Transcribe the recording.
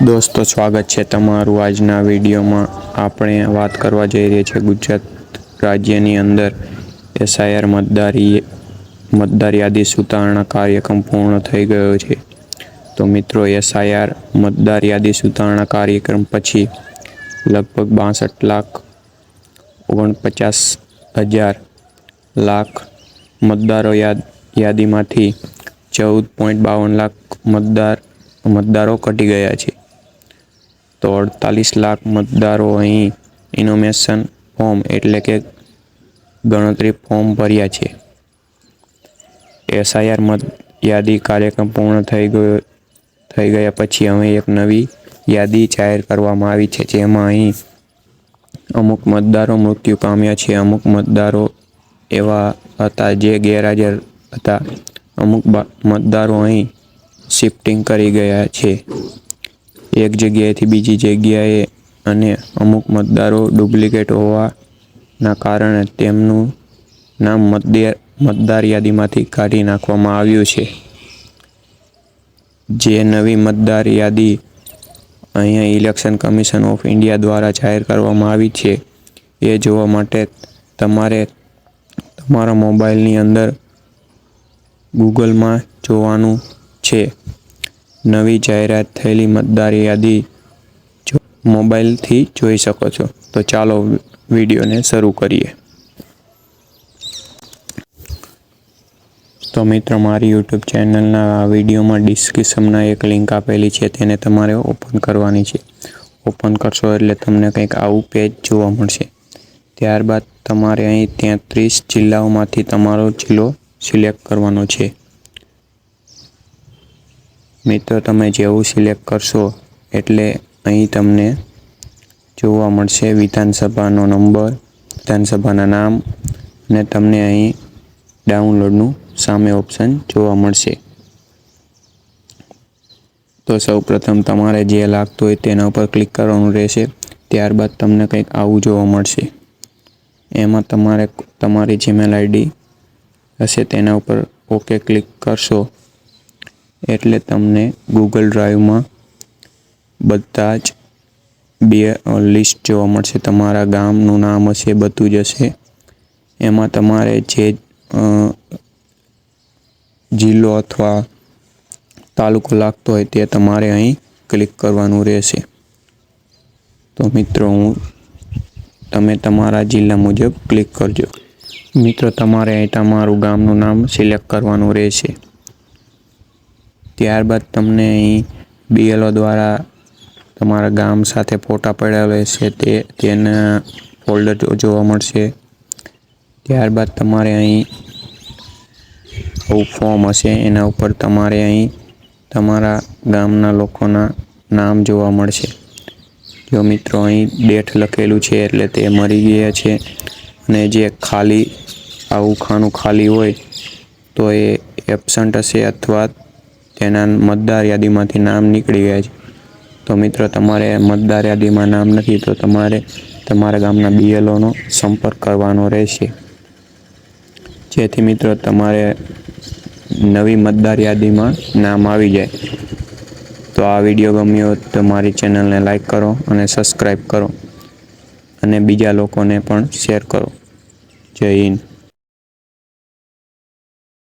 દોસ્તો, સ્વાગત છે તમારું આજના વિડીયોમાં. આપણે વાત કરવા જઈ રહ્યા છીએ ગુજરાત રાજ્યની અંદર એસઆઈઆર મતદારી, મતદાર યાદી સુધારણા કાર્યક્રમ પૂર્ણ થઈ ગયો છે. તો મિત્રો એસઆઈઆર મતદાર યાદી સુધારણા કાર્યક્રમ પછી લગભગ બાસઠ લાખ ઓગણપચાસ હજાર લાખ મતદારો યાદ, યાદીમાંથી ચૌદ પોઈન્ટ બાવન લાખ મતદાર મતદારો ઘટી ગયા છે. તો અડતાલીસ લાખ મતદારો અહીં ઇનોમેશન ફોર્મ એટલે કે ગણતરી ફોર્મ ભર્યા છે. એસઆઈઆર મત યાદી કાર્યક્રમ પૂર્ણ થઈ ગયો, થઈ ગયા પછી હવે એક નવી યાદી જાહેર કરવામાં આવી છે, જેમાં અહીં અમુક મતદારો મૃત્યુ પામ્યા છે, અમુક મતદારો એવા હતા જે ગેરહાજર હતા, અમુક મતદારો અહીં શિફ્ટિંગ કરી ગયા છે. એક જગ્યાએથી બીજી જગ્યાએ અને અમુક મતદારો ડુપ્લિકેટ હોવાના કારણે તેમનું નામ મતદાર મતદાર યાદીમાંથી કાઢી નાખવામાં આવ્યું છે. જે નવી મતદાર યાદી અહીંયા ઇલેક્શન કમિશન ઓફ ઇન્ડિયા દ્વારા જાહેર કરવામાં આવી છે, એ જોવા માટે તમારે તમારા મોબાઈલની અંદર ગૂગલમાં જોવાનું છે. નવી જાહેરાત થયેલી મતદાર યાદી મોબાઈલથી જોઈ શકો છો. તો ચાલો વિડીયોને શરૂ કરીએ. તો મિત્રો, મારી યુટ્યુબ ચેનલના વિડીયોમાં ડિસ્ક્રિપ્શનમાં એક લિંક આપેલી છે. તેને તમારે ઓપન કરવાની છે. ઓપન કરશો એટલે તમને કંઈક આવું પેજ જોવા મળશે. ત્યારબાદ તમારે અહીં તેત્રીસ જિલ્લાઓમાંથી તમારો જિલ્લો સિલેક્ટ કરવાનો છે. મિત્રો, તમે જેવું સિલેક્ટ કરશો એટલે અહીં તમને જોવા મળશે વિધાનસભાનો નંબર વિધાનસભાના નામ અને તમને અહીં ડાઉનલોડનું સામે ઓપ્શન જોવા મળશે. તો સૌ પ્રથમ તમારે જે લાગતું હોય તેના ઉપર ક્લિક કરવાનું રહેશે. ત્યારબાદ તમને કંઈક આવું જોવા મળશે. એમાં તમારે તમારી જીમેલ આઈડી હશે, તેના ઉપર ઓકે ક્લિક કરશો. એટલે તમને ગૂગલ ડ્રાઈવમાં બધા જ બે લિસ્ટ જોવા મળશે. તમારા ગામનું નામ હશે, બધું જ હશે. એમાં તમારે જે જિલ્લો અથવા તાલુકો લાગતો હોય તે તમારે અહીં ક્લિક કરવાનું રહેશે. તો મિત્રો, હું તમે તમારા જિલ્લા મુજબ ક્લિક કરજો. મિત્રો, તમારે અહીં તમારું ગામનું નામ સિલેક્ટ કરવાનું રહેશે. ત્યારબાદ તમને અહીં બીએલઓ દ્વારા તમારા ગામ સાથે ફોટા પડેલા છે તે, તેના ફોલ્ડર જોવા મળશે. ત્યારબાદ તમારે અહીં આવું ફોર્મ હશે, એના ઉપર તમારે અહીં તમારા ગામના લોકોના નામ જોવા મળશે. જો મિત્રો અહીં ડેટ લખેલું છે એટલે તે મરી ગયા છે અને જે ખાલી, આવું ખાનું ખાલી હોય તો એ એબસન્ટ હશે અથવા તેના મતદાર યાદીમાંથી નામ નીકળી ગયા છે. તો મિત્રો, તમારે મતદાર યાદીમાં નામ નથી, તો તમારે તમારા ગામના બીએલઓનો સંપર્ક કરવાનો રહેશે. જેથી મિત્રો, તમારે નવી મતદાર યાદીમાં નામ આવી જાય. તો આ વીડિયો ગમ્યો તો મારી ચેનલને લાઈક કરો અને સબસ્ક્રાઈબ કરો. અને બીજા લોકોને પણ શેર કરો. જય હિન્દ.